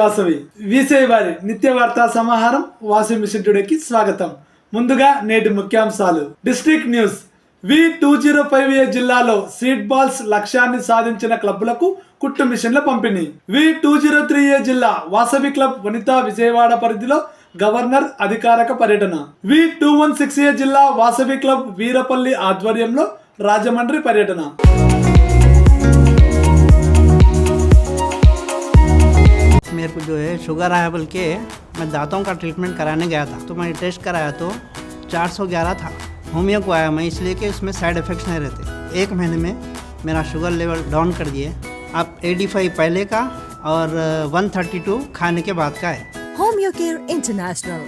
వాసవి. వీసే వారి నిత్య వార్తా సమాహారం వాసవి మిషన్ టుడేకి స్వాగతం. ముందుగా నేటి ముఖ్యాంశాలు. District news. V two zero five A జిల్లాలో సీట్ బాల్స్ లక్ష్యాన్ని సాధించిన క్లబ్లకు కుట్టు మిషన్ల పంపిణీ. V two zero three A జిల్లా వాసవి క్లబ్ వనితా విజయవాడ పరిధిలో గవర్నర్ అధికారిక పర్యటన. V two one six A జిల్లా వాసవి క్లబ్ వీరపల్లి ఆధ్వర్యంలో రాజమండ్రి పర్యటన. मेरे को जो है शुगर आया बोल के मैं दांतों का ट्रीटमेंट कराने गया था। तो मैंने टेस्ट कराया तो 411 था। होमियो को आया मैं इसलिए कि उसमें साइड इफेक्ट्स नहीं रहते। एक महीने में मेरा शुगर लेवल डाउन कर दिए। आप एटी पहले का और 132 खाने के बाद का है। Homeo care international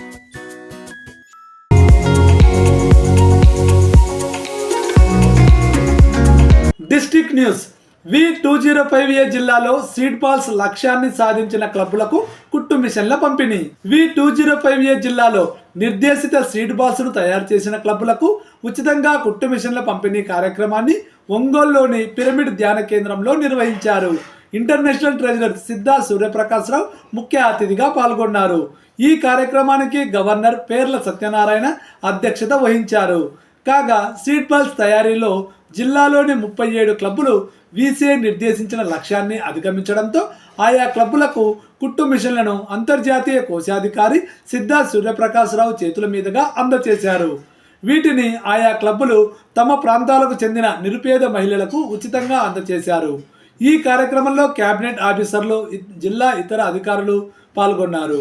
district news V two zero five A జిల్లాలో సీడ్ బాల్స్ లక్ష్యాన్ని సాధించిన క్లబ్లకు కుట్టు మిషన్ల పంపిణీ. V two zero five A జిల్లాలో నిర్దేశిత సీడ్ బాల్స్ను తయారు చేసిన క్లబ్లకు ఉచితంగా కుట్టు మిషన్ల పంపిణీ కార్యక్రమాన్ని ఒంగోలులోని పిరమిడ్ ధ్యాన కేంద్రంలో నిర్వహించారు. ఇంటర్నేషనల్ ట్రెజరర్ సిద్ధా సూర్యప్రకాశ్రావు ముఖ్య అతిథిగా పాల్గొన్నారు. ఈ కార్యక్రమానికి గవర్నర్ పేర్ల సత్యనారాయణ అధ్యక్షత వహించారు. కాగా సీడ్ బాల్స్ తయారీలో జిల్లాలోని ముప్పై ఏడు క్లబ్బులు వీసీఐ నిర్దేశించిన లక్ష్యాన్ని అధిగమించడంతో ఆయా క్లబ్బులకు కుట్టు మిషన్లను అంతర్జాతీయ కోశాధికారి సిద్ధా సూర్యప్రకాశ్రావు చేతుల మీదుగా అందజేశారు. వీటిని ఆయా క్లబ్బులు తమ ప్రాంతాలకు చెందిన నిరుపేద మహిళలకు ఉచితంగా అందజేశారు. ఈ కార్యక్రమంలో కేబినెట్ ఆఫీసర్లు జిల్లా ఇతర అధికారులు పాల్గొన్నారు.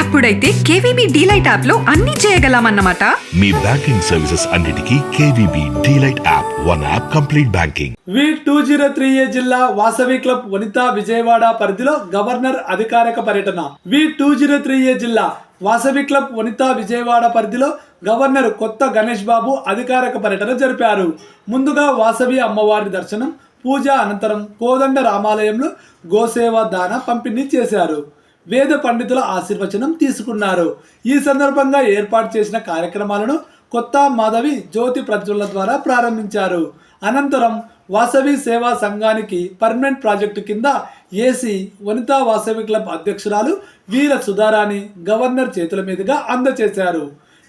అప్పుడైతే కేవీబీ డీలైట్ యాప్లో అన్ని చేయగలమన్నమాట. మీ బ్యాంకింగ్ సర్వీసెస్ అన్నిటికీ KVB DeLight app one app complete banking. V two zero three A జిల్లా వాసవి క్లబ్ వనితా విజయవాడ పరిధిలో గవర్నర్ అధికారిక పర్యటన. V two zero three A జిల్లా వాసవి క్లబ్ వనితా విజయవాడ పరిధిలో గవర్నర్ కొత్త గణేష్ బాబు అధికారిక పర్యటన జరిపారు. ముందుగా వాసవి అమ్మవారి దర్శనం పూజ అనంతరం కోదండ రామాలయంలో గోసేవ దాన పంపిణీ చేశారు. వేద పండితుల ఆశీర్వచనం తీసుకున్నారు. ఈ సందర్భంగా ఏర్పాటు చేసిన కార్యక్రమాలను కొత్త మాధవి జ్యోతి ప్రజ్వల ద్వారా ప్రారంభించారు. అనంతరం వాసవి సేవా సంఘానికి పర్మనెంట్ ప్రాజెక్టు కింద ఏసీ వనితా వాసవి క్లబ్ అధ్యక్షురాలు వీర సుధారాణి గవర్నర్ చేతుల మీదుగా అందజేశారు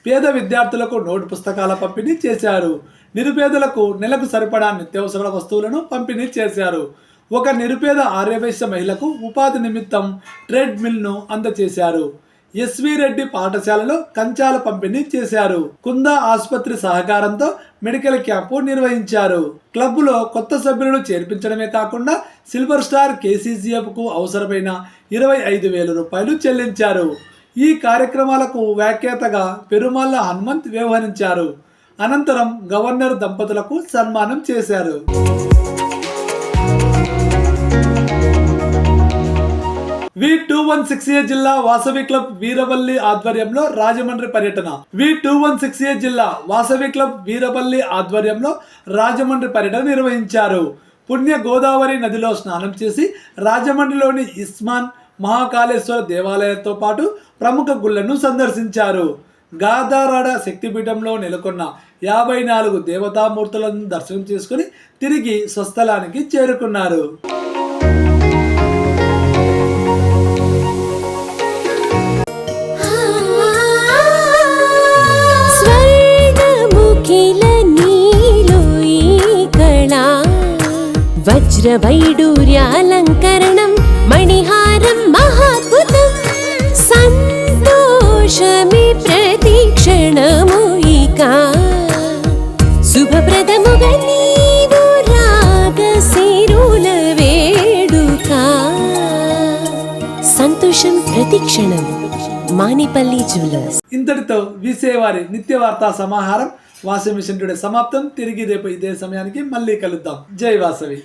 పేద విద్యార్థులకు నోటు పుస్తకాల పంపిణీ చేశారు. నిరుపేదలకు నెలకు సరిపడా నిత్యావసర వస్తువులను పంపిణీ చేశారు. ఒక నిరుపేద ఆర్యవైశ్య మహిళకు ఉపాధి నిమిత్తం ట్రెడ్మిల్ను అందచేశారు అందజేశారు. ఎస్వి రెడ్డి పాఠశాలలో కంచాల పంపిణీ చేశారు. కుందా ఆసుపత్రి సహకారంతో మెడికల్ క్యాంపు నిర్వహించారు. క్లబ్లో కొత్త సభ్యులను చేర్పించడమే కాకుండా సిల్వర్ స్టార్ కేసీసీఎఫ్కు అవసరమైన ఇరవై ఐదు వేల రూపాయలు చెల్లించారు. ఈ కార్యక్రమాలకు వ్యాఖ్యాతగా పెరుమాళ్ళ హనుమంత్ వ్యవహరించారు. అనంతరం గవర్నర్ దంపతులకు సన్మానం చేశారు. V two one six A జిల్లా వాసవి క్లబ్ వీరవల్లి ఆధ్వర్యంలో రాజమండ్రి పర్యటన. V two one six A జిల్లా వాసవి క్లబ్ వీరవల్లి ఆధ్వర్యంలో రాజమండ్రి పర్యటన నిర్వహించారు. పుణ్య గోదావరి నదిలో స్నానం చేసి రాజమండ్రిలోని ఇస్మాన్ మహాకాళేశ్వర దేవాలయంతో పాటు ప్రముఖ గుళ్ళను సందర్శించారు. గాదారాడ శక్తిపీఠంలో నెలకొన్న యాభై నాలుగు దేవతామూర్తులను దర్శనం చేసుకుని తిరిగి స్వస్థలానికి చేరుకున్నారు. വജ്രവൈഡൂര്യാലങ്കരണം മണിഹാരം മഹാത്ഭുതം സന്തോഷമേ പ്രതീക്ഷണമൂയിക ശുഭപ്രദമുക നീതു രാഗസിരുല വേടുക സന്തോഷം പ്രതീക്ഷണം മാനിപ്പള്ളി ജ്വല്ലേഴ്സ്. ಇಂತಟಿತವು ವಿ ಸೇವಾರಿ ನಿತ್ಯ ವಾರ್ತಾ ಸಮಾಹಾರಂ వాసవి మిషన్ టుడే సమాప్తం. తిరిగి రేపు ఇదే సమయానికి మళ్ళీ కలుద్దాం. జై వాసవి.